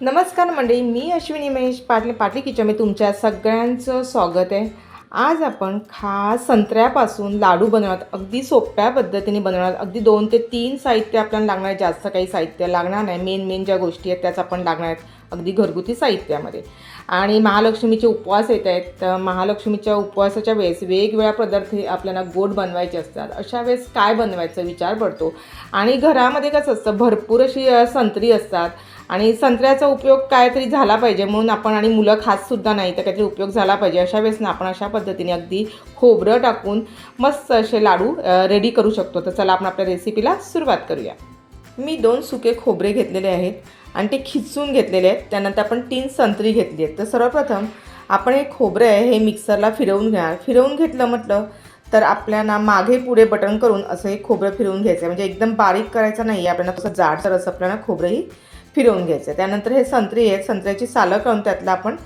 नमस्कार मंडळी मी अश्विनी महेश पाटले पाटली किचनमध्ये तुमच्या सगळ्यांचं स्वागत आहे. आज आपण खास संत्र्यापासून लाडू बनवत अगदी सोप्या पद्धतीने बनवणार अगदी दोन ते तीन साहित्य आपल्याला लागणार आहे जास्त काही साहित्य लागणार नाही मेन मेन ज्या गोष्टी आहेत त्याच आपण लागणार आहेत अगदी घरगुती साहित्यामध्ये. आणि महालक्ष्मीचे उपवास येत आहेत तर महालक्ष्मीच्या उपवासाच्या वेळेस वेगवेगळ्या पदार्थ हे आपल्याला गोड बनवायचे असतात. अशा वेळेस काय बनवायचं विचार पडतो. आणि घरामध्ये कसं असतं भरपूर अशी संत्री असतात. आणि संत्र्याचा उपयोग काय तरी झाला पाहिजे म्हणून आपण आणि मुलं खातसुद्धा नाही तर काहीतरी उपयोग झाला पाहिजे. अशा वेळेस ना आपण अशा पद्धतीने अगदी खोबरं टाकून मस्त असे लाडू रेडी करू शकतो. तर चला आपण आपल्या रेसिपीला सुरुवात करूया. मी दोन सुके खोबरे घेतलेले आहेत आणि ते खिचून घेतलेले आहेत. त्यानंतर आपण तीन संत्री घेतली आहेत. तर सर्वप्रथम आपण हे खोबरं आहे हे मिक्सरला फिरवून घ्या फिरवून घेतलं म्हटलं तर आपल्याला मागे पुढे बटन करून असं हे खोबरं फिरवून घ्यायचं आहे. म्हणजे एकदम बारीक करायचं नाही आहे. आपल्याला तसं जाडसर असं आपल्याला खोबरंही फिरवून घ्यायचं. आहे त्यानंतर हे संत्री आहेत. संत्र्याची सालं काढून त्यातला आपण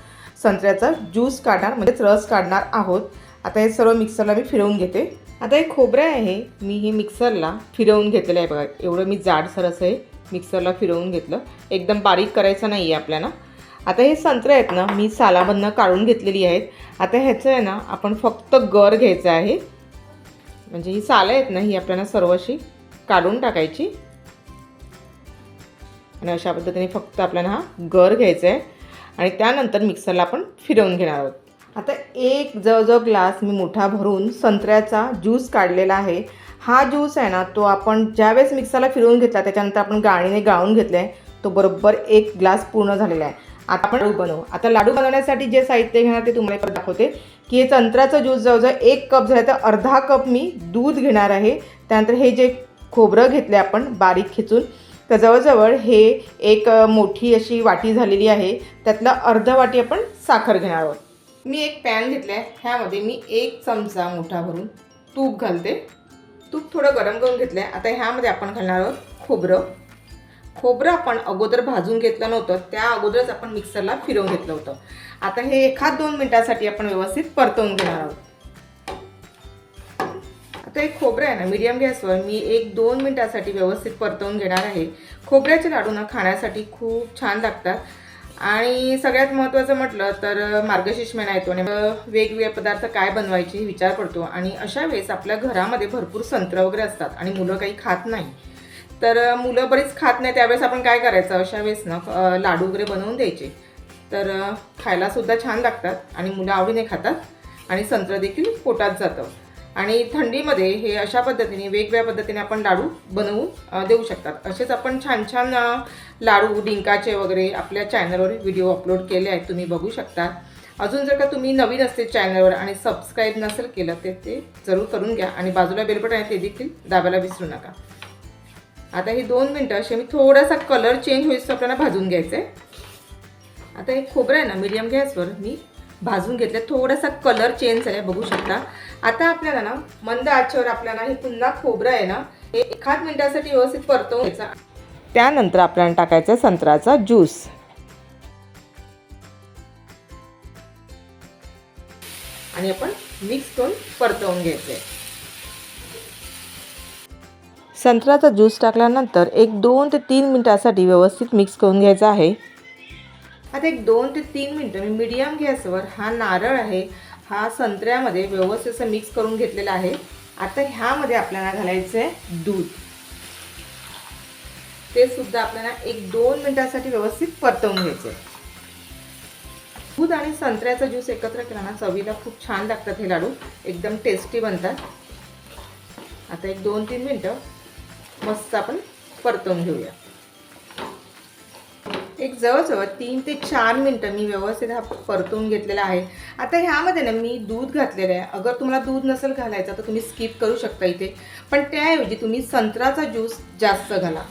संत्र्याचा ज्यूस काढणार म्हणजेच रस काढणार आहोत. आता हे सर्व मिक्सरला मी फिरवून घेते. आता हे खोबरं आहे. मी हे मिक्सरला फिरवून घेतलेलं आहे बघा. एवढं मी जाडसर असं हे मिक्सरला फिरवून घेतलं. एकदम बारीक करायचं नाही आहे आपल्याला. आता हे संत्रे आहेत ना मी सालामधनं काढून घेतलेली आहेत. आता ह्याचं आहे ना आपण फक्त गर घ्यायचं आहे. म्हणजे ही सालं आहेत ना ही आपल्याला सर्व अशी काढून टाकायची. आणि अशा पद्धतीने फक्त आपल्याला हा गर घ्यायचा आहे. आणि त्यानंतर मिक्सरला आपण फिरवून घेणार आहोत. आता एक जवळजवळ ग्लास मी मोठा भरून संत्र्याचा ज्यूस काढलेला आहे. हा ज्यूस आहे ना तो आपण ज्यावेळेस मिक्सरला फिरवून घेतला त्याच्यानंतर आपण गाळणीने गाळून घेतला आहे तो बरोबर एक ग्लास पूर्ण झालेला आहे. आता आपण लाडू बनवू. आता लाडू बनवण्यासाठी जे साहित्य घेणार ते तुम्हाला परत दाखवते की हे संत्र्याचं ज्यूस जवळजवळ एक कप झालं तर अर्धा कप मी दूध घेणार आहे. त्यानंतर हे जे खोबरं घेतले आपण बारीक खिचून तर जवळजवळ हे एक मोठी अशी वाटी झालेली आहे. त्यातलं अर्ध वाटी आपण साखर घेणार आहोत. मी एक पॅन घेतला आहे ह्यामध्ये मी एक चमचा मोठा भरून तूप घालते. तूप थोडं गरम करून घेतलं आहे आता ह्यामध्ये आपण घालणार आहोत खोबरं. खोबरं आपण अगोदर भाजून घेतलं नव्हतं. त्या अगोदरच आपण मिक्सरला फिरवून घेतलं होतं. आता हे एखाद दोन मिनटासाठी आपण व्यवस्थित परतवून घेणार आहोत. आता एक खोबरं आहे ना मीडियम गॅसवर मी एक दोन मिनटासाठी व्यवस्थित परतवून घेणार आहे. खोबऱ्याचे लाडू ना खाण्यासाठी खूप छान लागतात. आणि सगळ्यात महत्त्वाचं म्हटलं तर मार्गशीर्ष महिना येतो आणि वेगवेगळे पदार्थ काय बनवायचे हे विचार पडतो. आणि अशा वेळेस आपल्या घरामध्ये भरपूर संत्र वगैरे असतात आणि मुलं काही खात नाही. तर मुलं बरीच खात नाही त्यावेळेस आपण काय करायचं? अशा वेळेस ना लाडू वगैरे बनवून द्यायचे. तर खायलासुद्धा छान लागतात आणि मुलं आवडीने खातात आणि संत्र देखील पोटात जातं. आणि थंडीमध्ये हे अशा पद्धतीने वेगवेगळ्या पद्धतीने आपण लाडू बनवून देऊ शकतात. असेच आपण छान छान लाडू डिंकाचे वगैरे आपल्या चॅनलवर व्हिडिओ अपलोड केले आहेत तुम्ही बघू शकता. अजून जर का तुम्ही नवीन असते चॅनलवर आणि सबस्क्राईब नसेल केलं तर ते जरूर करून घ्या. आणि बाजूला बेलबटन आहे ते देखील दाबायला विसरू नका. आता हे दोन मिनटं असे मी थोडासा कलर चेंज होईस आपल्याला भाजून घ्यायचं आहे आता हे खोबरं आहे ना मिडियम गॅसवर मी भाजून घेतलं. थोडासा कलर चेंज आहे बघू शकता. आता आपल्याला ना मंद आचेवर आपल्याला हे पुन्हा खोबरं आहे ना हे एखाद मिनिटासाठी व्यवस्थित परतवून घ्यायचं. त्यानंतर आपल्याला टाकायचा संत्र्याचा ज्यूस आणि आपण मिक्स करून परतवून घ्यायचे संत्र्याचा ज्यूस टाकल्यानंतर एक दोन ते तीन मिनटासाठी व्यवस्थित मिक्स करून घ्यायचा आहे. आता एक दोन ते तीन मिनटं मी मीडियम गॅसवर हा नारळ आहे हा संत्र्यामध्ये व्यवस्थित असं मिक्स करून घेतलेला आहे. आता ह्यामध्ये आपल्याला घालायचं आहे दूध. ते सुद्धा आपल्याला एक दोन मिनटासाठी व्यवस्थित परतवून घ्यायचं आहे. दूध आणि संत्र्याचा ज्यूस एकत्र केला ना चवीला खूप छान लागतात हे लाडू. एकदम टेस्टी बनतात. आता एक दोन तीन मिनटं मस्त आपण परतवून घेऊया. एक जवळजवळ तीन ते चार मिनटं मी व्यवस्थित हा परतून घेतलेला आहे. आता ह्यामध्ये ना मी दूध घातलेलं आहे. अगर तुम्हाला दूध नसेल घालायचं तर तुम्ही स्किप करू शकता इथे. पण त्याऐवजी तुम्ही संत्र्याचा ज्यूस जास्त घाला.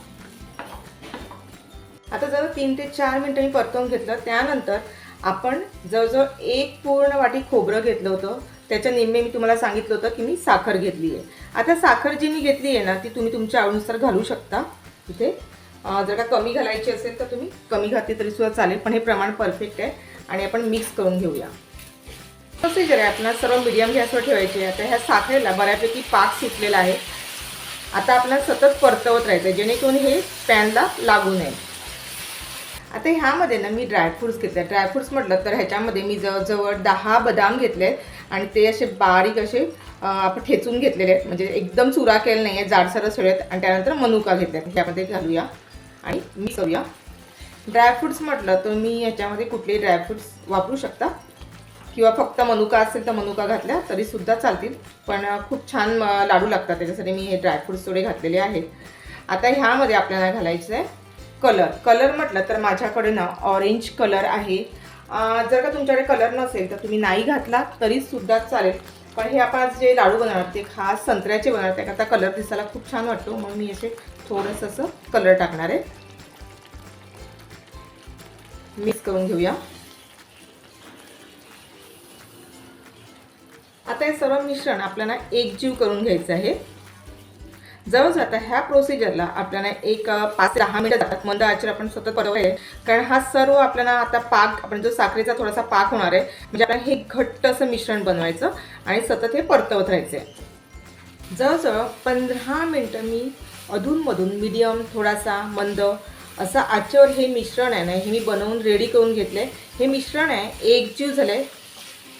आता जवळ तीन ते चार मिनटं मी परतवून घेतलं त्यानंतर आपण जवळजवळ एक पूर्ण वाटी खोबरं घेतलं होतं. त्याच्या निम्मे मी तुम्हाला सांगितलं होतं की मी साखर घेतली आहे. आता साखर जी मी घेतली आहे ना ती तुम्ही तुमच्या आवडीनुसार घालू शकता. इथे जर का कमी घालायची असेल तर तुम्ही कमी घातली तरी सुद्धा चालेल पण हे प्रमाण परफेक्ट आहे आणि आपण मिक्स करून घेऊया. प्रोसिजर आहे आपल्याला सर्व मिडियम गॅसवर ठेवायचे आता ह्या साखरेला बऱ्यापैकी पाक सुटलेला आहे. आता आपल्याला सतत परतवत राहायचं आहे जेणेकरून हे पॅनला लागू नये. आता ह्यामध्ये ना मी ड्रायफ्रुट्स घेतले ड्रायफ्रूट्स म्हटलं तर ह्याच्यामध्ये मी जवळजवळ दहा बदाम घेतले आणि ते असे बारीक असे आपण ठेचून घेतलेले आहेत. म्हणजे एकदम चुरा केलं नाही आहे जाडसरच ठेवलेत आणि त्यानंतर मनुका घेतल्या ह्यामध्ये घालूया. आणि मिक्स करूया ड्रायफ्रुट्स म्हटलं तर मी कुठले कुठलेही ड्रायफ्रुट्स वापरू शकता? किंवा फक्त मनुका असेल तर मनुका घातल्या तरी सुद्धा चालतील. पण खूप छान लाडू लागतात. त्याच्यासाठी मी हे ड्रायफ्रुट्स थोडे घातलेले आहेत. आता ह्यामध्ये आपल्याला घालायचं आहे कलर कलर म्हटलं तर माझ्याकडे ना ऑरेंज कलर आहे जर का तुमच्याकडे कलर नसेल तर तुम्ही नाही घातला तरीसुद्धा चालेल. पण हे आपण जे लाडू बनवणार ते खास संत्र्याचे बनवणार त्याकरता कलर दिसायला खूप छान वाटतो. म्हणून मी असे थोडंसं असं कलर टाकणार आहे. मिक्स करून घेऊया. आता हे सर्व मिश्रण आपल्याला एकजीव करून घ्यायचं आहे. जवळ आता ह्या प्रोसिजरला आपल्याला एक पाच ते दहा मिनिटं जातात. मंद आचर आपण सतत परवा आहे. कारण हा सर्व आपल्याला आता पाक आपण जो साखरेचा थोडासा पाक होणार आहे म्हणजे आपल्याला हे घट्ट असं मिश्रण बनवायचं आणि सतत हे परतवत राहायचं आहे. जवळजवळ पंधरा मिनटं मी अधूनमधून मीडियम थोडासा मंद असं आचेवर हे मिश्रण आहे ना हे मी बनवून रेडी करून घेतले हे मिश्रण आहे एकजीव झाले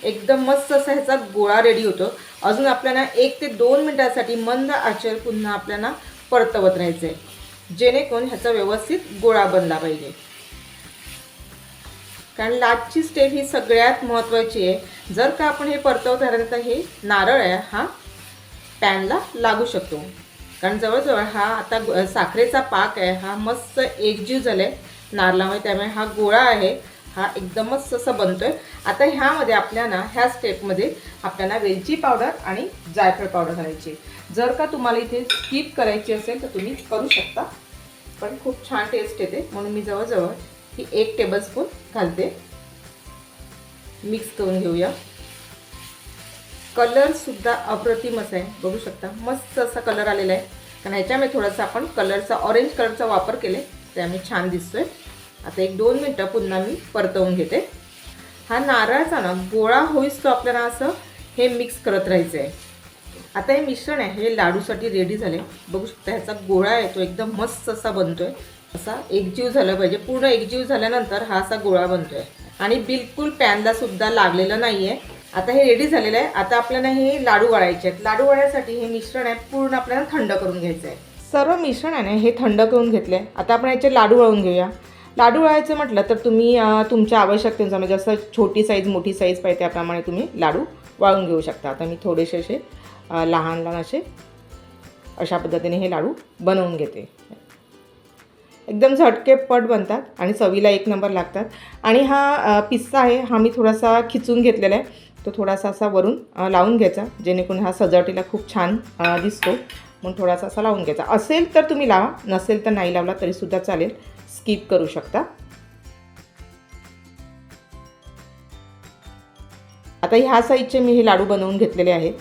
एकदम मस्त असा ह्याचा गोळा रेडी होतो. अजून आपल्याला एक ते दोन मिनटासाठी मंद आचर पुन्हा आपल्याला परतवत राहायचं आहे जेणेकरून ह्याचा व्यवस्थित गोळा बनला पाहिजे. कारण लाटची स्टेप ही सगळ्यात महत्त्वाची आहे. जर का आपण हे परतवत राहिलं तर हे नारळ आहे हा पॅनला लागू शकतो. कारण जवळजवळ हा आता साखरेचा पाक आहे हा मस्त एकजीव झाला आहे नारळामुळे त्यामुळे हा गोळा आहे. हा एकदमच असं आहे आता ह्यामध्ये आपल्याला ह्या स्टेपमध्ये आपल्याला वेलची पावडर आणि जायफळ पावडर घालायची जर का तुम्हाला इथे स्किप करायची असेल तर तुम्ही करू शकता. पण खूप छान टेस्ट येते. म्हणून मी जवळजवळ ही एक टेबलस्पून घालते. मिक्स करून घेऊया. कलरसुद्धा अप्रतिमच आहे. बघू शकता. मस्त असा कलर आलेला आहे. कारण ह्याच्यामध्ये थोडासा आपण कलरचा ऑरेंज कलरचा वापर केले त्यामुळे छान दिसतोय. आता एक दोन मिनटं पुन्हा मी परतवून घेते. हा नारळाचा ना गोळा होईस तो आपल्याला असं हे मिक्स करत राहायचं आहे आता हे मिश्रण आहे हे लाडूसाठी रेडी झाले. बघू शकता ह्याचा गोळा आहे तो एकदम मस्त असा बनतो आहे असा एकजीव झाला पाहिजे. पूर्ण एकजीव झाल्यानंतर हा असा गोळा बनतो आहे आणि बिलकुल पॅनला सुद्धा लागलेलं नाही आहे आता हे रेडी झालेलं आहे. आता आपल्याला हे लाडू वळायचे आहेत. लाडू वळायसाठी हे मिश्रण आहे पूर्ण आपल्याला थंड करून घ्यायचं आहे सर्व मिश्रण आहे ना हे थंड करून घेतले आता आपण याचे लाडू वळून घेऊया. लाडू वळायचं म्हटलं तर तुम्ही तुमच्या आवश्यकतेनुसार म्हणजे जसं छोटी साईज मोठी साईज पाहिजे त्याप्रमाणे तुम्ही लाडू वाळून घेऊ शकता. आता मी थोडेसे असे लहान लहान असे अशा पद्धतीने हे लाडू बनवून घेते. एकदम झटकेपट बनतात आणि चवीला एक नंबर लागतात. आणि हा पिस्सा आहे हा मी थोडासा खिचून घेतलेला आहे. तो थोडासा असा वरून लावून घ्यायचा जेणेकरून हा सजावटीला खूप छान दिसतो. म्हणून थोडासा असा लावून घ्यायचा. असेल तर तुम्ही लावा नसेल तर नाही लावला तरीसुद्धा चालेल. स्किप करू शकता. आता ह्या साईजचे मी हे लाडू बनवून घेतलेले आहेत.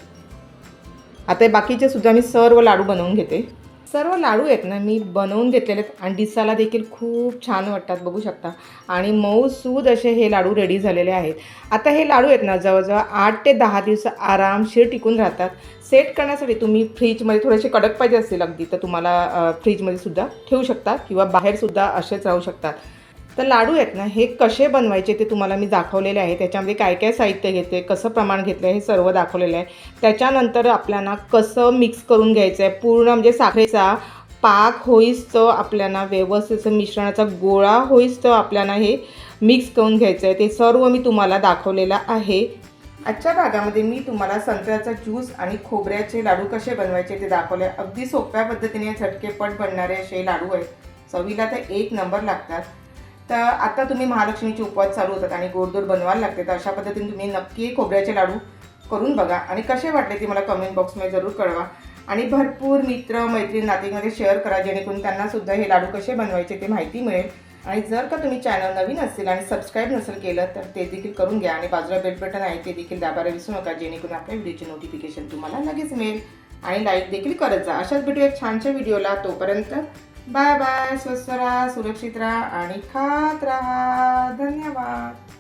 आता बाकीचे सुद्धा मी सर्व लाडू बनवून घेते. सर्व लाडू आहेत ना मी बनवून घेतलेले आहेत. आणि दिसायला देखील खूप छान वाटतात बघू शकता. आणि मऊ सूद असे हे लाडू रेडी झालेले आहेत. आता हे लाडू आहेत ना जवळजवळ आठ ते दहा दिवस आरामशीर टिकून राहतात. सेट करण्यासाठी तुम्ही फ्रीजमध्ये थोडेसे कडक पाहिजे असतील अगदी तर तुम्हाला फ्रीजमध्ये सुद्धा ठेवू शकता किंवा बाहेरसुद्धा असेच राहू शकतात. तर लाडू आहेत ना हे कसे बनवायचे ते तुम्हाला मी दाखवलेले आहे. त्याच्यामध्ये काय काय साहित्य घेते कसं प्रमाण घेतलं आहे हे सर्व दाखवलेलं आहे. त्याच्यानंतर आपल्याला कसं मिक्स करून घ्यायचं आहे पूर्ण म्हणजे साखरेचा पाक होईस तर आपल्याला व्यवस्थित मिश्रणाचा गोळा होईस तर आपल्याला हे मिक्स करून घ्यायचं आहे ते सर्व मी तुम्हाला दाखवलेलं आहे. आजच्या भागामध्ये मी तुम्हाला संत्र्याचा ज्यूस आणि खोबऱ्याचे लाडू कसे बनवायचे ते दाखवले. अगदी सोप्या पद्धतीने झटकेपट बनणारे असे लाडू आहेत. चवीला तर एक नंबर लागतात. तर आता तुम्ही महालक्ष्मीचे उपवास चालू होतात आणि गोडदोड बनवायला लागते तर अशा पद्धतीने तुम्ही नक्की खोबऱ्याचे लाडू करून बघा. आणि कसे वाटले ते मला कमेंट बॉक्समध्ये जरूर कळवा. आणि भरपूर मित्र मैत्रीण नातेमध्ये शेअर करा जेणेकरून त्यांनासुद्धा हे लाडू कसे बनवायचे ते माहिती मिळेल. आणि जर का तुम्ही चॅनल नवीन असतील आणि सबस्क्राईब नसेल केलं तर ते देखील करून घ्या. आणि बाजूला बेल बटन आहे ते देखील दाबायला विसरू नका जेणेकरून आपल्या व्हिडिओचे नोटिफिकेशन तुम्हाला लगेच मिळेल. आणि लाईक देखील करत जा. अशाच भेटू एक छानशा व्हिडिओला तोपर्यंत बाय बाय स्वस्त राहा सुरक्षित राहा आणि खात राहा. धन्यवाद.